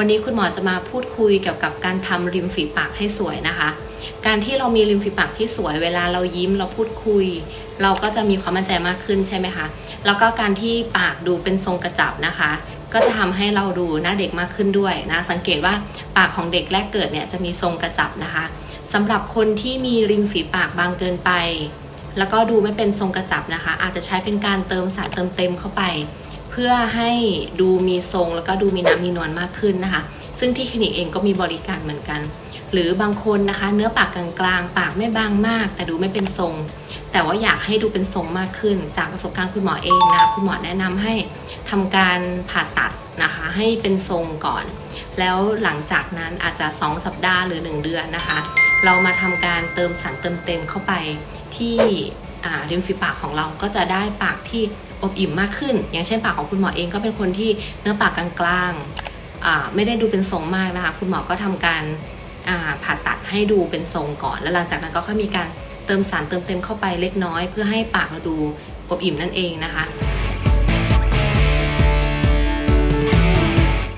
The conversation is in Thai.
วันนี้คุณหมอจะมาพูดคุยเกี่ยวกับการทำริมฝีปากให้สวยนะคะ การที่เรามีริมฝีปากที่สวย เวลาเรายิ้มเราพูดคุย เราก็จะมีความมั่นใจมากขึ้นใช่ไหมคะ แล้วก็การที่ปากดูเป็นทรงกระจับนะคะ ก็จะทำให้เราดูหน้าเด็กมากขึ้นด้วยนะ สังเกตว่าปากของเด็กแรกเกิดเนี่ยจะมีทรงกระจับนะคะสำหรับคนที่มีริมฝีปากบางเกินไป แล้วก็ดูไม่เป็นทรงกระจับนะคะ อาจจะใช้เป็นการเติมสารเติมเต็มเข้าไป พื่อให้ดูมีทรงแล้วก็ดูมีน้ำมีนวลมากขึ้นนะคะ ซึ่งที่คลินิกเองก็มีบริการเหมือนกัน หรือบางคนนะคะ เนื้อปากกลางๆ ปากไม่บางมาก แต่ดูไม่เป็นทรง แต่ว่าอยากให้ดูเป็นทรงมากขึ้น จากประสบการณ์คุณหมอเองนะคุณหมอแนะนำให้ทำการผ่าตัดนะคะ ให้เป็นทรงก่อน แล้วหลังจากนั้นอาจจะ 2 สัปดาห์หรือ 1 เดือนนะคะ เรามาทำการเติมสารเติมเต็มเข้าไปที่ ริมฝีปากของเราก็จะได้ปากที่อบอิ่มมากขึ้น อย่างเช่นปากของคุณหมอเองก็เป็นคนที่เนื้อปากกลางๆไม่ได้ดูเป็นทรงมากนะคะ คุณหมอก็ทำการผ่าตัดให้ดูเป็นทรงก่อน แล้วหลังจากนั้นก็ค่อยมีการเติมสารเติมเต็มเข้าไปเล็กน้อย เพื่อให้ปากเราดูอบอิ่มนั่นเองนะคะ